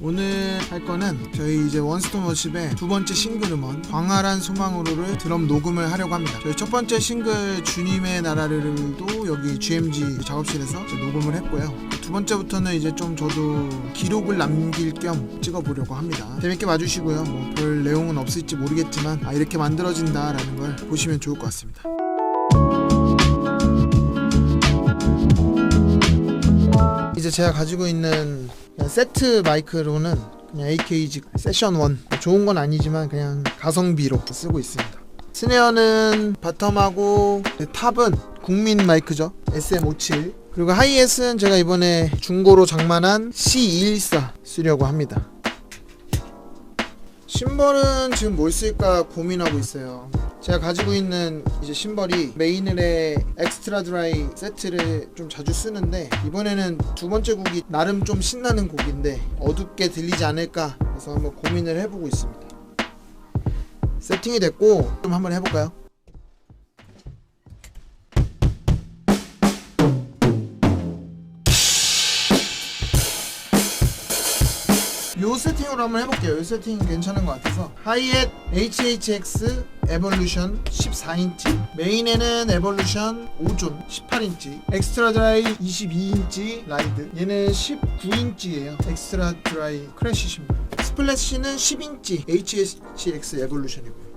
오늘 할 거는 저희 이제 원스톤 워십의 두 번째 싱글 음원 광활한 소망으로를 드럼 녹음을 하려고 합니다. 저희 첫 번째 싱글 주님의 나라를도 여기 GMG 작업실에서 녹음을 했고요. 두 번째부터는 이제 좀 저도 기록을 남길 겸 찍어보려고 합니다. 재밌게 봐주시고요. 뭐 별 내용은 없을지 모르겠지만 아 이렇게 만들어진다라는 걸 보시면 좋을 것 같습니다. 이제 제가 가지고 있는 세트 마이크로는 그냥 AKG 세션 1 좋은 건 아니지만 그냥 가성비로 쓰고 있습니다. 스네어는 바텀하고 탑은 국민 마이크죠. SM57 그리고 하이햇은 제가 이번에 중고로 장만한 C214 쓰려고 합니다. 심벌은 지금 뭘 쓸까 고민하고 있어요. 제가 가지고 있는 이제 심벌이 메이늘의 엑스트라 드라이 세트를 좀 자주 쓰는데 이번에는 두 번째 곡이 나름 좀 신나는 곡인데 어둡게 들리지 않을까 해서 한번 고민을 해보고 있습니다. 세팅이 됐고 좀 한번 해볼까요? 요 세팅으로 한번 해볼게요. 요 세팅 괜찮은 것 같아서 하이햇 HHX 에볼루션 14인치 메인에는 에볼루션 5존 18인치 엑스트라 드라이 22인치 라이드. 얘는 19인치예요. 엑스트라 드라이 크래쉬 신발 스플래시는 10인치 HHX 에볼루션이고요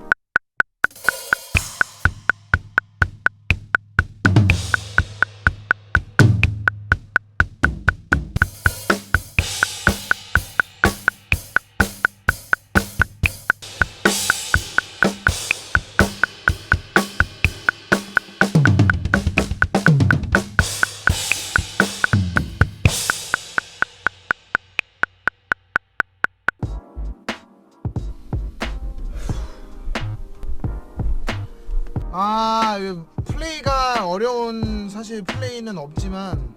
아 플레이가 어려운 사실 플레이는 없지만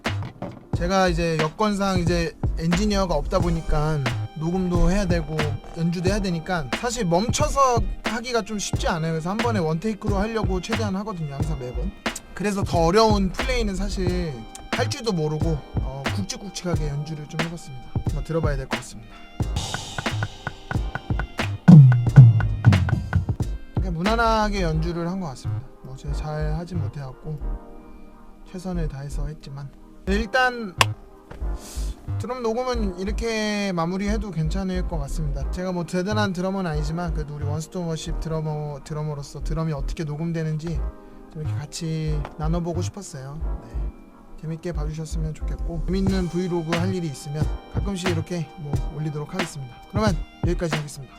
제가 이제 여건상 이제 엔지니어가 없다 보니까 녹음도 해야 되고 연주도 해야 되니까 사실 멈춰서 하기가 좀 쉽지 않아요. 그래서 한 번에 원테이크로 하려고 최대한 하거든요 항상 매번. 그래서 더 어려운 플레이는 사실 할 줄도 모르고 어, 굵직굵직하게 연주를 좀 해봤습니다. 한번 들어봐야 될 것 같습니다 무난하게 연주를 한 것 같습니다. 뭐 제가 잘 하진 못해갖고 최선을 다해서 했지만 네, 일단 드럼 녹음은 이렇게 마무리해도 괜찮을 것 같습니다. 제가 뭐 대단한 드러머는 아니지만 그래도 우리 원스톤 워십 드러머 드러머로서 드럼이 어떻게 녹음되는지 좀 이렇게 같이 나눠보고 싶었어요. 네. 재밌게 봐주셨으면 좋겠고 재밌는 브이로그 할 일이 있으면 가끔씩 이렇게 뭐 올리도록 하겠습니다. 그러면 여기까지 하겠습니다.